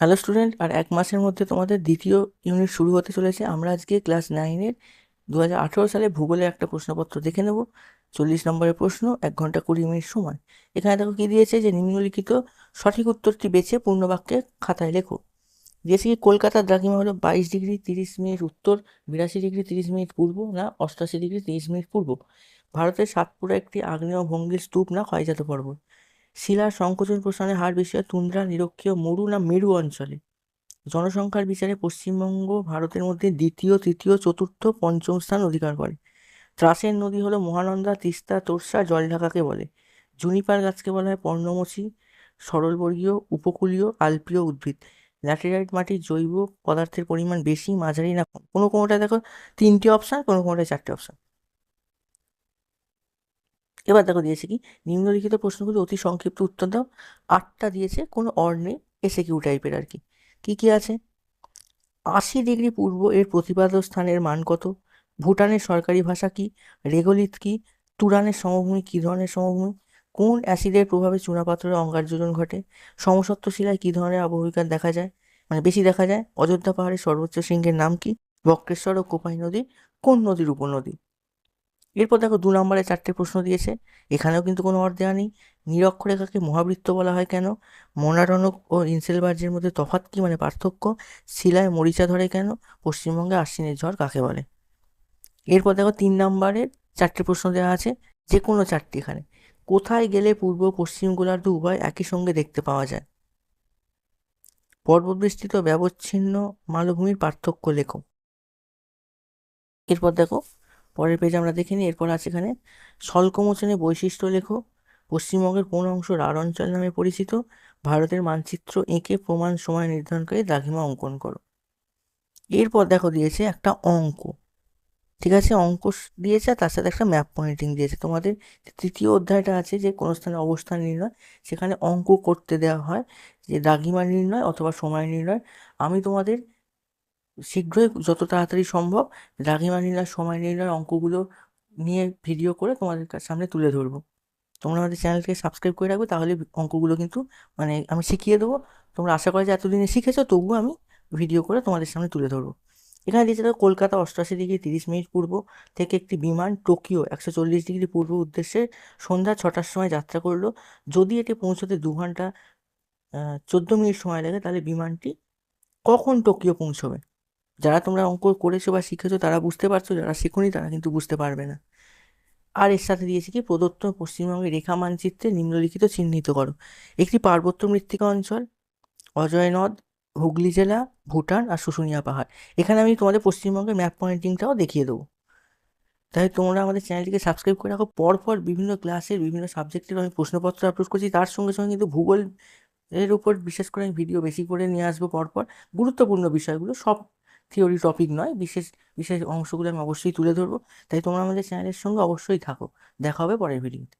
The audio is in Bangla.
হ্যালো স্টুডেন্ট আর এক মাসের মধ্যে তোমাদের দ্বিতীয় ইউনিট শুরু হতে চলেছে। আমরা আজকে ক্লাস নাইনের দু হাজার আঠেরো সালে ভূগোলের একটা প্রশ্নপত্র দেখে নেব। চল্লিশ নম্বরের প্রশ্ন, এক ঘণ্টা কুড়ি মিনিট সময়। এখানে দেখো কি দিয়েছে যে নিম্নলিখিত সঠিক উত্তরটি বেছে পূর্ণবাক্যে খাতায় লেখো। দিয়েছে কি, কলকাতার দ্রাঘিমা হলো বাইশ ডিগ্রি তিরিশ মিনিট উত্তর, বিরাশি ডিগ্রি তিরিশ মিনিট পূর্ব না অষ্টাশি ডিগ্রি তিরিশ মিনিট পূর্ব। ভারতের সাতপুরা একটি আগ্নেয় ভঙ্গির স্তূপ না, ক্ষয়জাত পর্বত। শিলার সংকোচন প্রসারণের হার বেশি হয় তুন্দ্রা, নিরক্ষীয়, মরু না মেরু অঞ্চলে? জনসংখ্যার বিচারে পশ্চিমবঙ্গ ভারতের মধ্যে দ্বিতীয়, তৃতীয়, চতুর্থ, পঞ্চম স্থান অধিকার করে। ত্রাসের নদী হলো মহানন্দা, তিস্তা, তোরসা, জলঢাকাকে বলে। জুনিপার গাছকে বলা হয় পর্ণমোচী, সরলবর্গীয়, উপকূলীয়, আলপীয় উদ্ভিদ। ল্যাটেরাইট মাটির জৈব পদার্থের পরিমাণ বেশি, মাঝারি না কোনো কোনোটায় দেখো তিনটে অপশান কোনো কোনোটায় চারটে অপশান এবার দেখো দিয়েছে কি? নিম্নলিখিত প্রশ্নগুলো অতি সংক্ষিপ্ত উত্তর দাও। আটটা দিয়েছে কোনো অর নেই এসে কিউ টাইপের আর কি। কি কি আছে? আশি ডিগ্রি পূর্ব এর প্রতিপাদ্য স্থানের মান কত? ভুটানের সরকারি ভাষা কি? রেগলিত কি? তুরানের সমভূমি কী ধরনের সমভূমি? কোন অ্যাসিডের প্রভাবে চুনাপাথরের অঙ্গারযোজন ঘটে? সমসত্ব শিলায় কী ধরনের আবহবিকার দেখা যায়? মানে বেশি দেখা যায়? অযোধ্যা পাহাড়ের সর্বোচ্চ শৃঙ্গের নাম কি? বক্রেশ্বর ও কোপাই নদী কোন নদীর উপনদী? এরপর দেখো দু নম্বরে চারটে প্রশ্ন দিয়েছে। এখানেও কিন্তু কোনো অর্থ দেওয়া নেই। নিরক্ষরেখাকে মহাবৃত্ত বলা হয় কেন? মোনারণক ও ইনসেলবার্জের মধ্যে তফাৎ কি মানে পার্থক্য? শিলায় মরিচা ধরে কেন? পশ্চিমবঙ্গে আশ্বিনের ঝড় কাকে বলে? এরপর দেখো তিন নম্বরের চারটে প্রশ্ন দেওয়া আছে। যে কোনো চারটি এখানে। কোথায় গেলে পূর্ব পশ্চিম গোলার্ধ উভয় একই সঙ্গে দেখতে পাওয়া যায়? পর্বতবেষ্টিত ব্যবচ্ছিন্ন মালভূমির পার্থক্য লেখো। এরপর দেখো পরের পেজে আমরা দেখে নিই, এরপর আছে এখানে স্বল্পমোচনে বৈশিষ্ট্য লেখো, পশ্চিমবঙ্গের কোন অংশ রাঢ় অঞ্চল নামে পরিচিত, ভারতের মানচিত্র এঁকে প্রমাণ সময় নির্ধারণকারী দ্রাঘিমা অঙ্কন করো। এরপর দেখো দিয়েছে একটা অঙ্ক, ঠিক আছে? অঙ্ক দিয়েছে আর তার সাথে একটা ম্যাপ পয়েন্টিং দিয়েছে। তোমাদের তৃতীয় অধ্যায়টা আছে যে কোনো স্থানে অবস্থান নির্ণয়, সেখানে অঙ্ক করতে দেওয়া হয় যে দ্রাঘিমা নির্ণয় অথবা সময় নির্ণয়। আমি তোমাদের শীঘ্রই যত তাড়াতাড়ি সম্ভব রাগিমা নির্ণয় সময় নির্ণয় অঙ্কগুলো নিয়ে ভিডিও করে তোমাদের সামনে তুলে ধরবো। তোমরা আমাদের চ্যানেলকে সাবস্ক্রাইব করে রাখবে, তাহলে অঙ্কগুলো কিন্তু মানে আমি শিখিয়ে দেবো। তোমরা আশা করে যে এতদিনে শিখেছো, তবুও আমি ভিডিও করে তোমাদের সামনে তুলে ধরবো। এখানে দিয়েছে দেখো, কলকাতা অষ্টআশি ডিগ্রি তিরিশ মিনিট পূর্ব থেকে একটি বিমান টোকিও একশো চল্লিশ ডিগ্রি পূর্ব উদ্দেশ্যে সন্ধ্যা ছটার সময় যাত্রা করল। যদি এটি পৌঁছতে দু ঘণ্টা চোদ্দ মিনিট সময় লাগে, তাহলে বিমানটি কখন টোকিও পৌঁছবে? যারা তোমরা অঙ্ক করেছ বা শিখেছো, তারা বুঝতে পারছ, যারা শেখোনি তারা কিন্তু বুঝতে পারবে না। আর এর সাথে দিয়েছি কি? প্রদত্ত পশ্চিমবঙ্গের রেখা মানচিত্রে নিম্নলিখিত চিহ্নিত করো। একটি পার্বত্য মৃত্তিকা অঞ্চল, অজয় নদ, হুগলি জেলা, ভুটান আর শুশুনিয়া পাহাড়। এখানে আমি তোমাদের পশ্চিমবঙ্গের ম্যাপ পয়েন্টিংটাও দেখিয়ে দেবো। তাই তোমরা আমাদের চ্যানেলটিকে সাবস্ক্রাইব করে রাখো। পরপর বিভিন্ন ক্লাসের বিভিন্ন সাবজেক্টের আমি প্রশ্নপত্র আপলোড করছি। তার সঙ্গে সঙ্গে কিন্তু ভূগোল এর উপর বিশেষ করে আমি ভিডিও বেশি করে নিয়ে আসব পরপর। গুরুত্বপূর্ণ বিষয়গুলো সব থিওরি টপিক নয়, বিশেষ বিশেষ অংশগুলো আমি অবশ্যই তুলে ধরবো। তাই তোমরা আমাদের চ্যানেলের সঙ্গে অবশ্যই থাকো। দেখা হবে পরের ভিডিওতে